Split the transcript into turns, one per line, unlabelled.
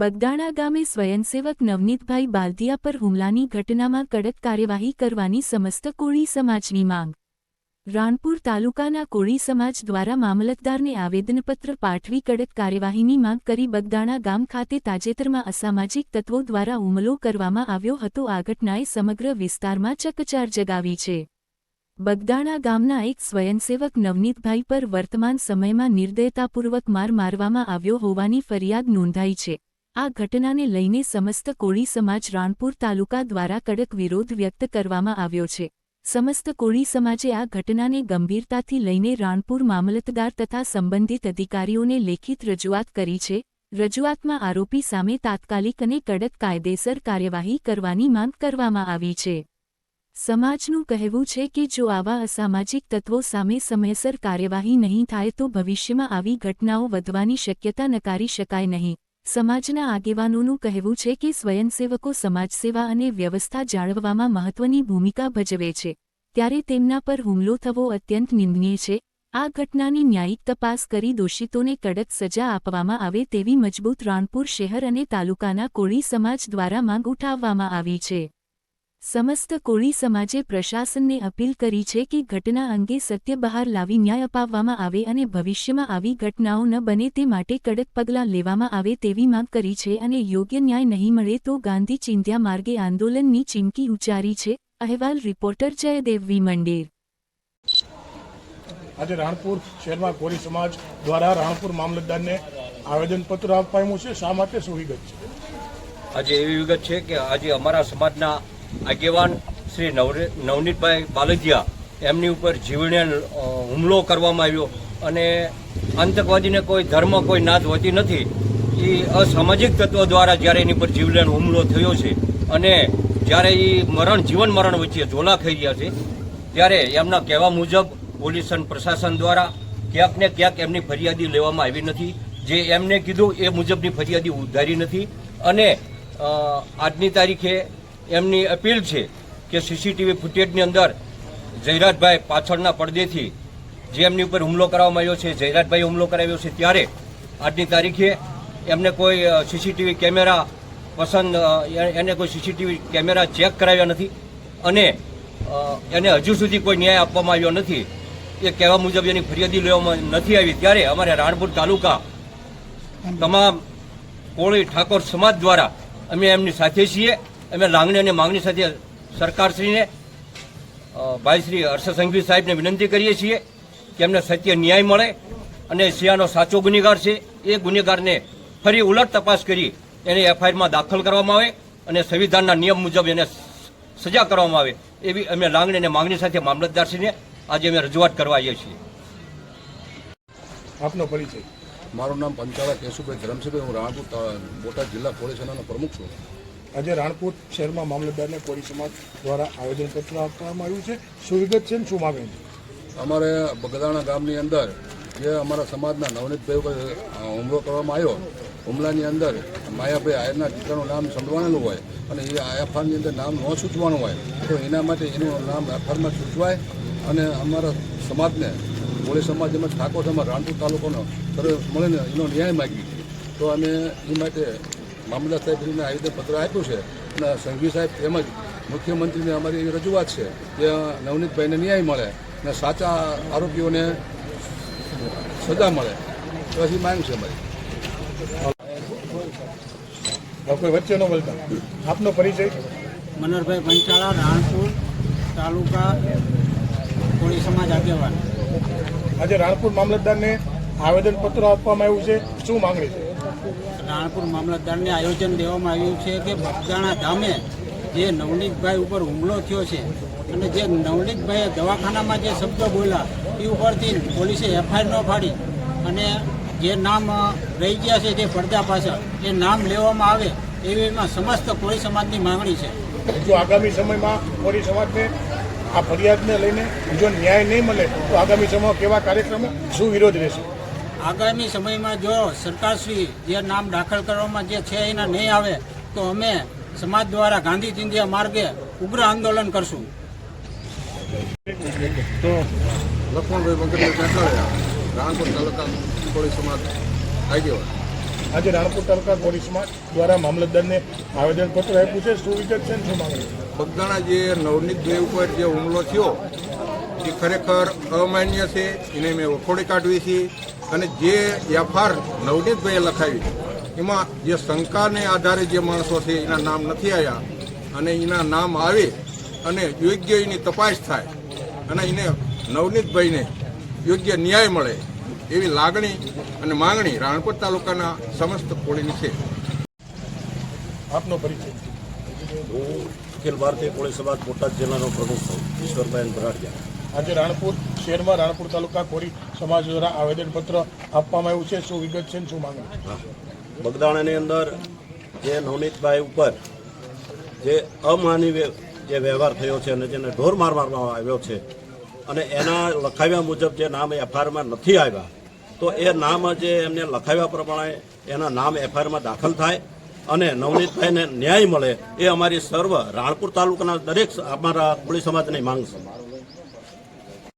બગદાણા ગામે સ્વયંસેવક નવનીતભાઈ બાલદિયા પર હુમલાની ઘટનામાં કડક કાર્યવાહી કરવાની સમસ્ત કોળી સમાજની માંગ. રાણપુર તાલુકાના કોળી સમાજ દ્વારા મામલતદારને આવેદનપત્ર પાઠવી કડક કાર્યવાહીની માંગ કરી બગદાણા ગામ ખાતે તાજેતરમાં અસામાજિક તત્વો દ્વારા હુમલો કરવામાં આવ્યો હતો. આ ઘટનાએ સમગ્ર વિસ્તારમાં ચકચાર જગાવી છે. બગદાણા ગામના એક સ્વયંસેવક નવનીતભાઈ પર વર્તમાન સમયમાં નિર્દયતાપૂર્વક માર મારવામાં આવ્યો હોવાની ફરિયાદ નોંધાઈ છે. આ ઘટનાને લઈને સમસ્ત કોળી સમાજ રાણપુર તાલુકા દ્વારા કડક વિરોધ વ્યક્ત કરવામાં આવ્યો છે. સમસ્ત કોળી સમાજે આ ઘટનાને ગંભીરતાથી લઈને રાણપુર મામલતદાર તથા સંબંધિત અધિકારીઓને લેખિત રજૂઆત કરી છે. રજૂઆતમાં આરોપી સામે તાત્કાલિક અને કડક કાયદેસર કાર્યવાહી કરવાની માંગ કરવામાં આવી છે. સમાજનું કહેવું છે કે જો આવા અસામાજિક તત્વો સામે સમયસર કાર્યવાહી નહીં થાય તો ભવિષ્યમાં આવી ઘટનાઓ વધવાની શક્યતા નકારી શકાય નહીં. સમાજના આગેવાનોનું કહેવું છે કે સ્વયંસેવકો સમાજસેવા અને વ્યવસ્થા જાળવવામાં મહત્વની ભૂમિકા ભજવે છે. ત્યારે તેમના પર હુમલો થવો અત્યંત નિંદનીય છે. આ ઘટનાની ન્યાયિક તપાસ કરી દોષિતોને કડક સજા આપવામાં આવે તેવી મજબૂત રાણપુર શહેર અને તાલુકાના કોળી સમાજ દ્વારા માંગ ઉઠાવવામાં આવી છે. સમસ્ત કોળી સમાજે પ્રશાસનને અપીલ કરી છે કે ઘટના અંગે સત્ય બહાર લાવી ન્યાય અપાવવામાં આવે અને ભવિષ્યમાં આવી ઘટનાઓ ન બને તે માટે કડક પગલાં લેવામાં આવે તેવી માંગ કરી છે અને યોગ્ય ન્યાય નહીં મળે તો ગાંધી ચિંધ્યા માર્ગે આંદોલનની ચીમકી ઉચ્ચારી છે. અહેવાલ રિપોર્ટર જયદેવ વી. મંડેર.
આજે રાણપુર શહેરમાં કોળી સમાજ દ્વારા રાણપુર મામલતદારને આવેદનપત્ર આપવામાં છે. શા માટે શું વિગત છે?
આજે એવી વિગત છે કે આજે અમારા સમાજના આગેવાન શ્રી નવનીતભાઈ બાલજીયા, એમની ઉપર જીવણે હુમલો કરવામાં આવ્યો અને આતંકવાદીને કોઈ ધર્મ કોઈ નાત હોતી નથી. એ અસામાજિક તત્વો દ્વારા જ્યારે એની પર જીવલેણ હુમલો થયો છે અને જ્યારે એ મરણ, જીવન મરણ વચ્ચે ઝોલા થઈ રહ્યા છે, ત્યારે એમના કહેવા મુજબ પોલીસ અને પ્રશાસન દ્વારા ક્યાંક ને ક્યાંક એમની ફરિયાદી લેવામાં આવી નથી. જે એમને કીધું એ મુજબની ફરિયાદી ઉધારી નથી. અને આજની તારીખે એમની અપીલ છે કે સીસીટીવી ફૂટેજની અંદર જયરાજભાઈ પાછળના પડદેથી જે એમની ઉપર હુમલો કરવામાં આવ્યો છે જયરાજભાઈ હુમલો કરાવ્યો છે ત્યારે આજની તારીખે એમને કોઈ સીસીટીવી કેમેરા પસંદ એને કોઈ સીસીટીવી કેમેરા ચેક કરાવ્યા નથી અને એને હજુ સુધી કોઈ ન્યાય આપવામાં આવ્યો નથી. એ કહેવા મુજબ એની ફરિયાદી લેવામાં નથી આવી. ત્યારે અમારે રાણપુર તાલુકા તમામ કોળી ઠાકોર સમાજ દ્વારા અમે એમની સાથે છીએ. અમે લાગણી અને માંગણી સાથે સરકારશ્રીને ભાઈ શ્રી હર્ષ સંઘવી સાહેબને વિનંતી કરીએ છીએ કે એમને સત્ય ન્યાય મળે અને સિયાનો સાચો ગુનેગાર છે. એ ગુનેગારને ફરી ઉલટ તપાસ કરી એને એફઆઈઆરમાં દાખલ કરવામાં આવે અને સંવિધાનના નિયમ મુજબ એને સજા કરવામાં આવે એવી અમે લાગણી અને માંગણી સાથે મામલતદારશ્રીને આજે અમે રજૂઆત કરવા આવીએ છીએ.
આપનો પરિચય.
મારું નામ પંચાળા કેશુભાઈ ધરમસિંહભાઈ હું રાણપુર બોટાદ જિલ્લા પોલીસ પ્રમુખ છું.
આજે રાણપુર શહેરમાં મામલતદારને કોળી સમાજ દ્વારા આવેદનપત્ર આપવામાં આવ્યું છે. શું વિગત છે શું માગે છે?
અમારે બગદાણા ગામની અંદર જે અમારા સમાજના નવનીતભાઈ હુમલો કરવામાં આવ્યો, હુમલાની અંદર માયાભાઈ આયરના દીકરાનું નામ સંડવાણેલું હોય અને એ એફઆરની અંદર નામ ન સૂચવાનું હોય, તો એના માટે એનું નામ એફઆરમાં સૂચવાય અને અમારા સમાજને, કોળી સમાજ તેમજ ઠાકોર સમાજ, રાણપુર તાલુકાનો સર્વે મળીને એનો ન્યાય માગી તો અમે એ માટે મામલતદાર સાહેબને આવેદનપત્ર આપ્યું છે. અને સંઘવી સાહેબ તેમજ મુખ્યમંત્રીને અમારી એવી રજૂઆત છે કે નવનીતભાઈને ન્યાય મળે અને સાચા આરોપીઓને સજા મળે. પછી માંગ છે અમારી.
હવે કોઈ વચ્ચે ન બોલતા. આપનો પરિચય?
મનોહરભાઈ પંચાળા રાણપુર તાલુકા કોળી સમાજ આગેવાન.
આજે રાણપુર મામલતદારને આવેદનપત્ર આપવામાં આવ્યું છે. શું માંગણી છે?
રાણપુર મામલતદારને આયોજન દેવામાં આવ્યું છે કે બગદાણા ધામે જે નવનીતભાઈ ઉપર હુમલો થયો છે અને જે નવનીતભાઈએ દવાખાનામાં જે શબ્દો બોલ્યા એ ઉપરથી પોલીસે એફઆઈઆર ન ફાડી અને જે નામ રહી ગયા છે તે પડદા પાછળ, એ નામ લેવામાં આવે એવી એમાં સમસ્ત કોળી સમાજની માંગણી છે.
જો આગામી સમયમાં કોળી સમાજને આ ફરિયાદને લઈને જો ન્યાય નહીં મળે, તો આગામી સમયમાં કેવા કાર્યક્રમો શું વિરોધ રહેશે?
આગામી સમયમાં જો સરકારશ્રી જે નામ દાખલ કરવામાં જે છે એના નહીં આવે તો અમે સમાજ દ્વારા ગાંધી ચિંધ્યા માર્ગે ઉગ્ર આંદોલન કરશું.
તો
લક્ષ્મણભાઈ વગરભાઈ કાંઠાળિયા રાણપુર તાલુકા કોળી સમાજ આગેવાન
આજે રાણપુર તાલુકા કોળી સમાજ દ્વારા મામલતદારને આવેદનપત્ર આપ્યું છે. શું વિગત છે ને શું માંગણી
બગદાણા જે નવનીતભાઈ ઉપર જે હુમલો થયો એ ખરેખર અમાન્ય છે. એને મેં વખોડી કાઢવી છે. અને જે એફઆર નવનીતભાઈએ લખાવી એમાં જે શંકાને આધારે જે માણસો છે એના નામ નથી આવ્યા અને એના નામ આવે અને યોગ્ય એની તપાસ થાય અને એને નવનીતભાઈને યોગ્ય ન્યાય મળે એવી લાગણી અને માંગણી રાણપુર તાલુકાના સમસ્ત કોળીની છે.
આપનો પરિચય.
હું અખિલ ભારતીય કોળી સમાજ બોટાદ જિલ્લાનો પ્રમુખ છું ઈશ્વરભાઈ ભરાડિયા.
આજે રાણપુર શહેરમાં રાણપુર તાલુકા કોરી સમાજ દ્વારા આવેદનપત્ર આપવામાં આવ્યું છે. શું વિગત છે શું માંગણી
બગદાણાની અંદર જે નવનીતભાઈ ઉપર જે અમાનવીય જે વ્યવહાર થયો છે અને જેને ઢોર માર મારવામાં આવ્યો છે અને એના લખાવ્યા મુજબ જે નામ એફઆઈઆરમાં નથી આવ્યા, તો એ નામ જે એમને લખાવ્યા પ્રમાણે એના નામ એફઆઈઆરમાં દાખલ થાય અને નવનીતભાઈને ન્યાય મળે એ અમારી સર્વ રાણપુર તાલુકાના દરેક અમારા કોળી સમાજની માંગ છે.